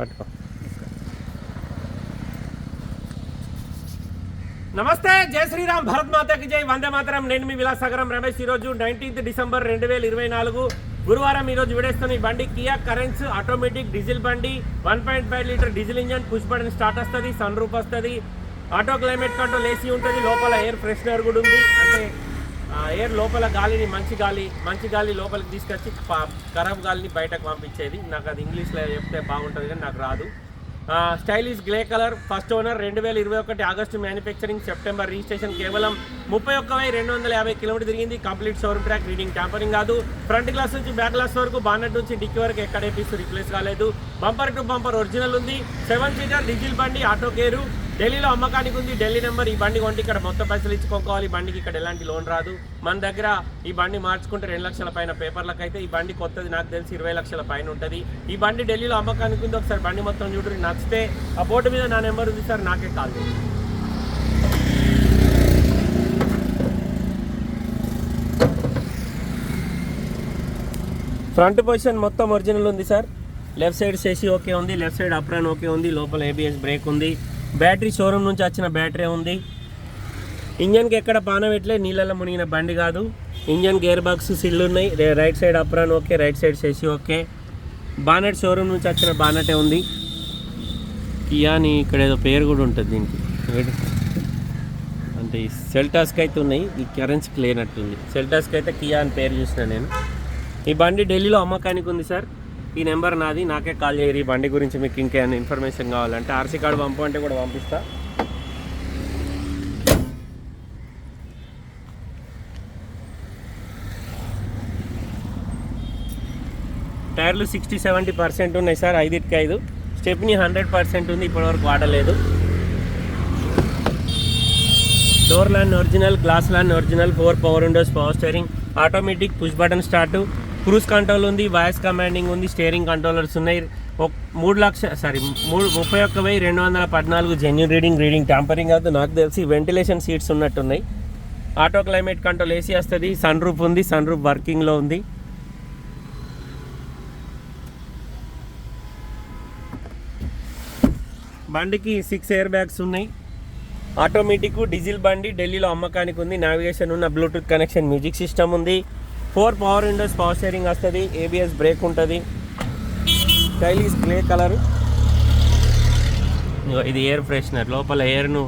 పట్టుకో. నమస్తే జై శ్రీరామ్ భరత్ మాతకి జై వందే మాతరం. నేను మీ విలాసగరం రమేష్. ఈరోజు నైన్టీన్త్ డిసెంబర్ రెండు వేల ఇరవై నాలుగు గురువారం ఈరోజు విడేస్తున్న ఈ బండి కియా కరెంట్స్ ఆటోమేటిక్ డీజిల్ బండి. One point five litre diesel engine push button start వస్తుంది సన్ రూప్ వస్తుంది. ఆటో క్లైమేట్ కంట్రోల్ ఏసీ ఉంటుంది లోపల ఎయిర్ ఫ్రెషనర్ కూడా ఉంది. అంటే ఎయిర్ లోపల గాలిని మంచి గాలి మంచి గాలి లోపలికి తీసుకొచ్చి ఖరాబ్ గాలిని బయటకు పంపించేది. నాకు అది ఇంగ్లీష్లో చెప్తే బాగుంటుంది కానీ నాకు రాదు. Stylish grey colour first owner రెండు వేల ఇరవై ఒకటి ఆగస్టు మ్యానుఫ్యాక్చరింగ్ సెప్టెంబర్ రిజిస్ట్రేషన్ కేవలం ముప్పై ఒక్క వెయ్యి రెండు వందల యాభై కిలోమీటర్ తిరిగింది. Complete showroom track reading tampering కాదు. ఫ్రంట్ గ్లాస్ నుంచి బ్యాక్ గ్లాస్ వరకు బాన్నెట్ నుంచి డిక్కీ వరకు ఎక్కడే పీస్ రిప్లేస్ కాలేదు. బంపర్ టు బంపర్ ఒరిజినల్ ఉంది. సెవెన్ సీటర్ డీజిల్ బండి ఆటో గేరు. ఢిల్లీలో అమ్మకానికి ఉంది. ఢిల్లీ నెంబర్ ఈ బండి కొంటే ఇక్కడ మొత్తం పైసలు ఇచ్చుకోవాలి ఈ బండికి ఇక్కడ ఎలాంటి లోన్ రాదు. మన దగ్గర ఈ బండి మార్చుకుంటే రెండు లక్షల పైన పేపర్లకు అయితే ఈ బండి కొత్తది. నాకు తెలిసి ఇరవై లక్షల పైన ఉంటుంది. ఈ బండి ఢిల్లీలో అమ్మకానికి ఉంది. ఒకసారి బండి మొత్తం చూడండి నచ్చితే ఆ బోర్డు మీద నా నెంబర్ ఉంది సార్. నాకే కాల్ చేయండి ఫ్రంట్ పొజిషన్ మొత్తం ఒరిజినల్ ఉంది సార్. లెఫ్ట్ సైడ్ సేసి ఓకే ఉంది. లెఫ్ట్ సైడ్ అప్రాన్ ఓకే ఉంది. లోపల ఏబిఎస్ బ్రేక్ ఉంది. బ్యాటరీ షోరూమ్ నుంచి వచ్చిన బ్యాటరీ ఉంది. ఇంజన్కి ఎక్కడ పాన పెట్టలే నీళ్ళలో మునిగిన బండి కాదు. ఇంజన్ గేర్ బాక్స్ సిల్లు ఉన్నాయి. Right side apron okay right side చేసి ఓకే. బానెట్ షోరూమ్ నుంచి వచ్చిన బానెటే ఉంది. కియా అని ఇక్కడ ఏదో పేరు కూడా ఉంటుంది దీనికి. అంటే ఈ సెల్టాస్కి అయితే ఉన్నాయి. ఈ కరెన్సీకి లేనట్టుంది. సెల్టాస్కి అయితే కియా అని పేరు చూసిన నేను. ఈ బండి ఢిల్లీలో అమ్మకానికి ఉంది సార్. ఈ నెంబర్ నాది నాకే కాల్ చేయరు ఈ బండి గురించి మీకు ఇంకేమైనా ఇన్ఫర్మేషన్ కావాలంటే ఆర్సీ కార్డు పంపు అంటే కూడా పంపిస్తా. టైర్లు సిక్స్టీ సెవెంటీ పర్సెంట్ ఉన్నాయి సార్ ఐదుకి ఐదు. స్టెప్ని హండ్రెడ్ పర్సెంట్ ఉంది ఇప్పటివరకు వాడలేదు. డోర్ ల్యాండ్ original glass land original four power windows power steering automatic push button start cruise control ఉంది వాయిస్ కమాండింగ్ ఉంది స్టీరింగ్ కంట్రోలర్స్ ఉన్నాయి. మూడు లక్ష సారీ మూడు ముప్పై ఒక్క వెయ్యి రెండు వందల పద్నాలుగు జెన్యున్ రీడింగ్ రీడింగ్ ట్యాంపరింగ్ అవుతుంది. నాకు తెలిసి వెంటిలేషన్ సీట్స్ ఉన్నట్టున్నాయి. ఆటో క్లైమేట్ కంట్రోల్ ఏసీ వస్తుంది సన్ రూఫ్ ఉంది సన్ రూఫ్ వర్కింగ్లో ఉంది. బండికి సిక్స్ ఎయిర్ బ్యాగ్స్ ఉన్నాయి. ఆటోమేటిక్ డీజిల్ బండి ఢిల్లీలో అమ్మకానికి ఉంది నావిగేషన్ ఉన్న బ్లూటూత్ కనెక్షన్ మ్యూజిక్ సిస్టమ్ ఉంది. Four power windows power steering వస్తుంది ఏబిఎస్ బ్రేక్ ఉంటుంది. Stylish grey colour. ఇది ఎయిర్ ఫ్రెషనర్. లోపల ఎయిర్ను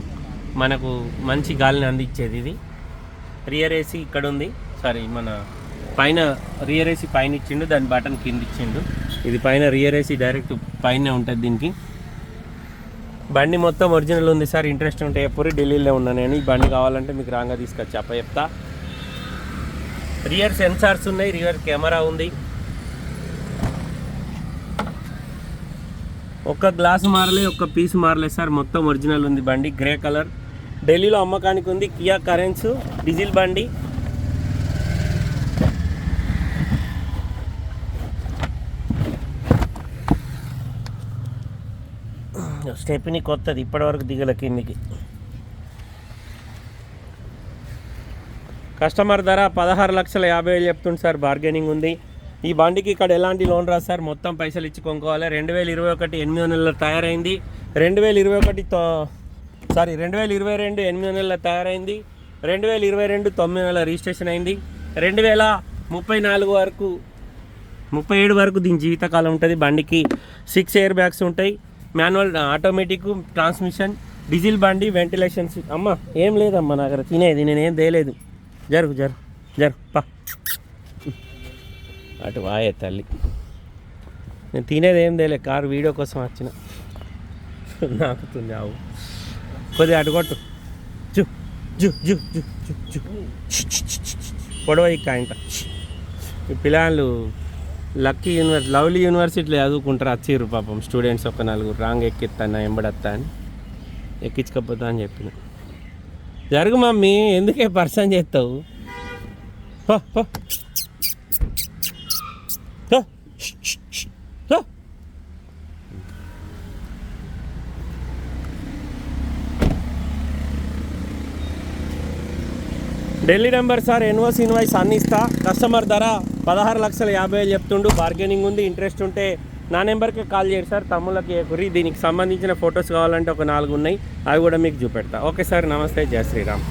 మనకు మంచి గాలిని అందించేది ఇది. రియర్ ఏసీ ఇక్కడ ఉంది. సారీ మన పైన రియర్ ఏసీ పైన ఇచ్చిండు దాని బటన్ కింద ఇచ్చిండు. ఇది పైన రియర్ ఏసీ డైరెక్ట్ పైన ఉంటుంది దీనికి. బండి మొత్తం ఒరిజినల్ ఉంది సార్. ఇంట్రెస్ట్ ఉంటే ఎప్పుడు ఢిల్లీలో ఉన్నా నేను. ఈ బండి కావాలంటే మీకు రాగా తీసుకొచ్చి అప్ప చెప్తా. రియర్ సెన్సార్స్ ఉన్నాయి రియర్ కెమెరా ఉంది. ఒక్క గ్లాస్ మారలే ఒక్క పీస్ మారలే సార్. మొత్తం ఒరిజినల్ ఉంది బండి గ్రే కలర్. ఢిల్లీలో అమ్మకానికి ఉంది కియా కరెన్స్ డీజిల్ బండి. స్టెప్ని కొత్తది ఇప్పటివరకు దిగల కిందికి. కస్టమర్ ధర పదహారు లక్షల యాభై వేలు చెప్తుంది సార్ బార్గెనింగ్ ఉంది. ఈ బండికి ఇక్కడ ఎలాంటి లోన్ రాదు సార్ మొత్తం పైసలు ఇచ్చి కొనుక్కోవాలి. రెండు వేల ఇరవై ఒకటి ఎనిమిది నెలల తయారైంది. రెండు వేల ఇరవై ఒకటి సారీ రెండు వేల ఇరవై రెండు ఎనిమిది నెలల తయారైంది. రెండు వేల ఇరవై రెండు తొమ్మిది నెలల రిజిస్ట్రేషన్ అయింది. రెండు వేల ముప్పై నాలుగు వరకు ముప్పై ఏడు వరకు దీని జీవితకాలం ఉంటుంది బండికి. సిక్స్ ఎయిర్ బ్యాగ్స్ ఉంటాయి. మాన్యువల్ ఆటోమేటిక్ ట్రాన్స్మిషన్ డీజిల్ బండి వెంటిలేషన్ అమ్మ ఏం లేదమ్మా నా దగ్గర తినేది నేనేం తేలేదు. జరుగు జరు జరు పా. అటు వాయే తల్లి. నేను తినేది ఏం తేలే కారు వీడియో కోసం వచ్చిన. నాకుతుంది ఆవు. కొద్దిగా అటు కొట్టు. జు జు జు జు జు జు. పొడవ ఇక్క ఇంకా. ఈ పిల్లలు లక్కీ యూనివర్సి లవ్లీ యూనివర్సిటీలో చదువుకుంటారు వచ్చిర్రు పాపం. స్టూడెంట్స్ ఒక నలుగురు రాంగ్ ఎక్కిస్తాను ఎంబడత్తా అని. ఎక్కించకపోతా అని చెప్పిన. జరుగు మమ్మీ ఎందుకే పర్సన్ చేస్తావు? ఢిల్లీ నెంబర్ సార్ ఎన్వోస్ ఇన్వాయిస్ అన్నిస్తా కస్టమర్ ధర పదహారు లక్షల యాభై వేలు చెప్తుండు. బార్గెనింగ్ ఉంది ఇంట్రెస్ట్ ఉంటే నా నెంబర్కి కాల్ చేయండి సార్. తమ్ముళ్ళకి కురి దీనికి సంబంధించిన ఫొటోస్ కావాలంటే ఒక నాలుగు ఉన్నాయి. అవి కూడా మీకు చూపెడతా. Okay sir. నమస్తే. జయ శ్రీరామ్.